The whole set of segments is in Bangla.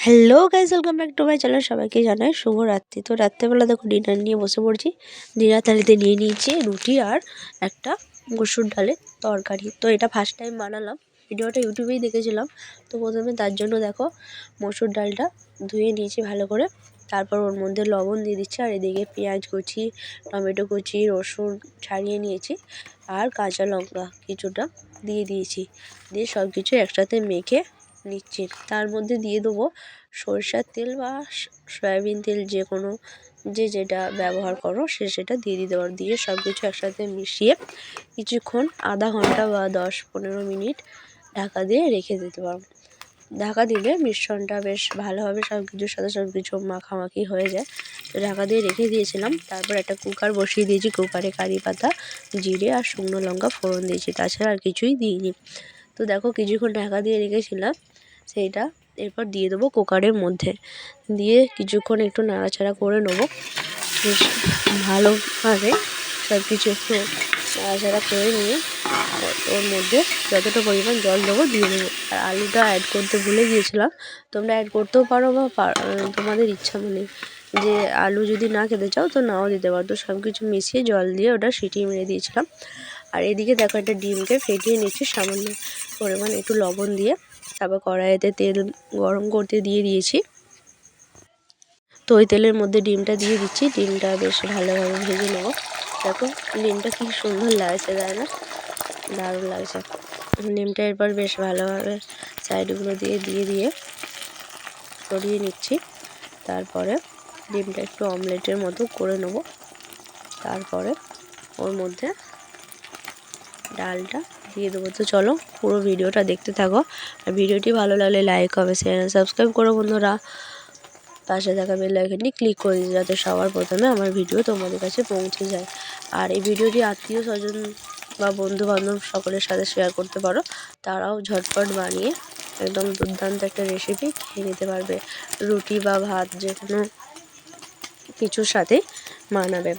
Hello guys welcome back to my channel সবাইকে জানাই শুভ রাত্রি তো রাত্রেবেলা দেখো ডিনার নিয়ে বসে পড়ছি। ডিনার থালিতে নিয়ে নিয়েছি রুটি আর একটা মসুর ডালের তরকারি। তো এটা ফার্স্ট টাইম বানালাম। ভিডিওটা ইউটিউবেই দেখেছিলাম। তো প্রথমে তার জন্য দেখো মসুর ডালটা ধুয়ে নিয়েছি ভালো করে। তারপর ওর মধ্যে লবণ দিয়ে দিচ্ছি আর এদিকে পেঁয়াজ কুচি, টমেটো কুচি, রসুন ছাড়িয়ে নিয়েছি আর কাঁচা লঙ্কা কিছুটা দিয়ে দিয়েছি। দিয়ে সব কিছু একসাথে মেখে নিচ্ছি তার মধ্যে দিয়ে দেবো সরষের তেল বা সয়াবিন তেল যে কোনো যে যেটা ব্যবহার করো সে সেটা দিয়ে দিতে পারো। দিয়ে সব কিছু একসাথে মিশিয়ে কিছুক্ষণ আধা ঘণ্টা বা দশ পনেরো মিনিট ঢাকা দিয়ে রেখে দিতে পারো। ঢাকা দিলে মিশ্রণটা বেশ ভালোভাবে সব কিছুর সাথে সব কিছু মাখামাখি হয়ে যায়। তো ঢাকা দিয়ে রেখে দিয়েছিলাম, তারপর একটা কুকার বসিয়ে দিয়েছি। কুকারে কারি পাতা, জিরে আর শুকনো লঙ্কা ফোড়ন দিয়েছি, তাছাড়া আর কিছুই দিইনি। তো দেখো কিছুক্ষণ ঢাকা দিয়ে রেখেছিলাম সেইটা এরপর দিয়ে দেবো কুকারের মধ্যে। দিয়ে কিছুক্ষণ একটু নাড়াচাড়া করে নেব। বেশ ভালোভাবে সব কিছু একটু নাড়াচাড়া করে নিয়ে ওর মধ্যে যতটা পরিমাণ জল দেবো দিয়ে দেবো। আর আলুটা অ্যাড করতে ভুলে গিয়েছিলাম। তোমরা অ্যাড করতেও পারো বা তোমাদের ইচ্ছা মানে যে আলু যদি না খেতে চাও তো নাও দিতে পারো। তো সব কিছু মিশিয়ে জল দিয়ে ওটা সিটিয়ে মেরে দিয়েছিলাম। আর এদিকে দেখো একটা ডিমকে ফেটিয়ে নিচ্ছি সামান্য পরিমাণ একটু লবণ দিয়ে। তারপর কড়াইতে তেল গরম করতে দিয়ে দিয়েছি। তো ওই তেলের মধ্যে ডিমটা দিয়ে দিচ্ছি। ডিমটা বেশ ভালোভাবে ভেজে নেব। দেখো ডিমটা কি সুন্দর লাগছে, তাই না? দারুণ লাগছে। ডিমটা এরপর বেশ ভালোভাবে সাইডগুলো দিয়ে দিয়ে দিয়ে সরিয়ে নিচ্ছি। তারপরে ডিমটা একটু অমলেটের মতো করে নেব। তারপরে ওর মধ্যে ডালটা দিয়ে দেবো। তো চলো পুরো ভিডিওটা দেখতে থাকো। আর ভিডিওটি ভালো লাগলে লাইক হবে শেয়ার সাবস্ক্রাইব করো বন্ধুরা। পাশে থাকা বেল আইকনটি ক্লিক করে দিই যাতে সবার প্রথমে আমার ভিডিও তোমাদের কাছে পৌঁছে যায়। আর এই ভিডিওটি আত্মীয় স্বজন বা বন্ধু বান্ধব সকলের সাথে শেয়ার করতে পারো। তারাও ঝটপট বানিয়ে একদম দুর্দান্ত একটা রেসিপি খেয়ে নিতে পারবে। রুটি বা ভাত যে কোনো কিছুর সাথে মানাবে।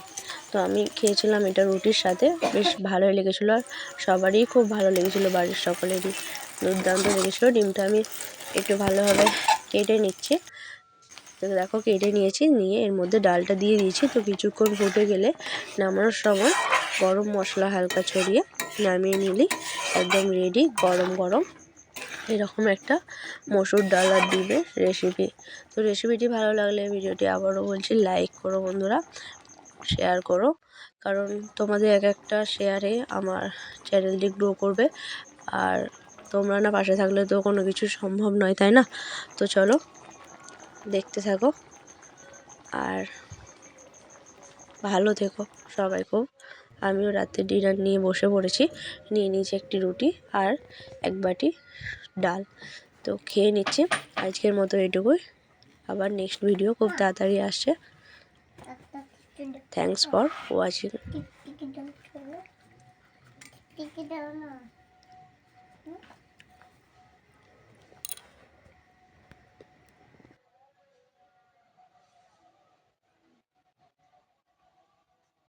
তো আমি খেয়েছিলাম এটা রুটির সাথে। বেশ ভালোই লেগেছিলো আর সবারই খুব ভালো লেগেছিলো, বাড়ির সকলেরই দুর্দান্ত লেগেছিলো। ডিমটা আমি একটু ভালোভাবে কেটে নিচ্ছি। তো দেখো কেটে নিয়েছি, নিয়ে এর মধ্যে ডালটা দিয়ে দিয়েছি। তো কিছুক্ষণ ফুটে গেলে নামানোর সময় গরম মশলা হালকা ছড়িয়ে নামিয়ে নিলেই একদম রেডি গরম গরম। এরকম একটা মসুর ডাল আর ডিমের রেসিপি তো রেসিপিটি ভালো লাগলে ভিডিওটি আবারও বলছি লাইক করো বন্ধুরা। শেয়ার করো। কারণ তোমাদের এক একটা শেয়ারে আমার চ্যানেলটি গ্রো করবে। আর তোমরা না পাশে থাকলে তো কোনো কিছু সম্ভব নয়, তাই না? তো চলো, দেখতে থাকো। আর ভালো থেকো সবাই খুব। আমিও রাতে ডিনার নিয়ে বসে পড়েছি। নিয়ে নিয়েছি একটি রুটি আর এক বাটি ডাল। তো খেয়ে নিচ্ছি। আজকের মতো এটুকুই। আবার নেক্সট ভিডিও খুব তাড়াতাড়ি আসছে। Thanks for watching. It down.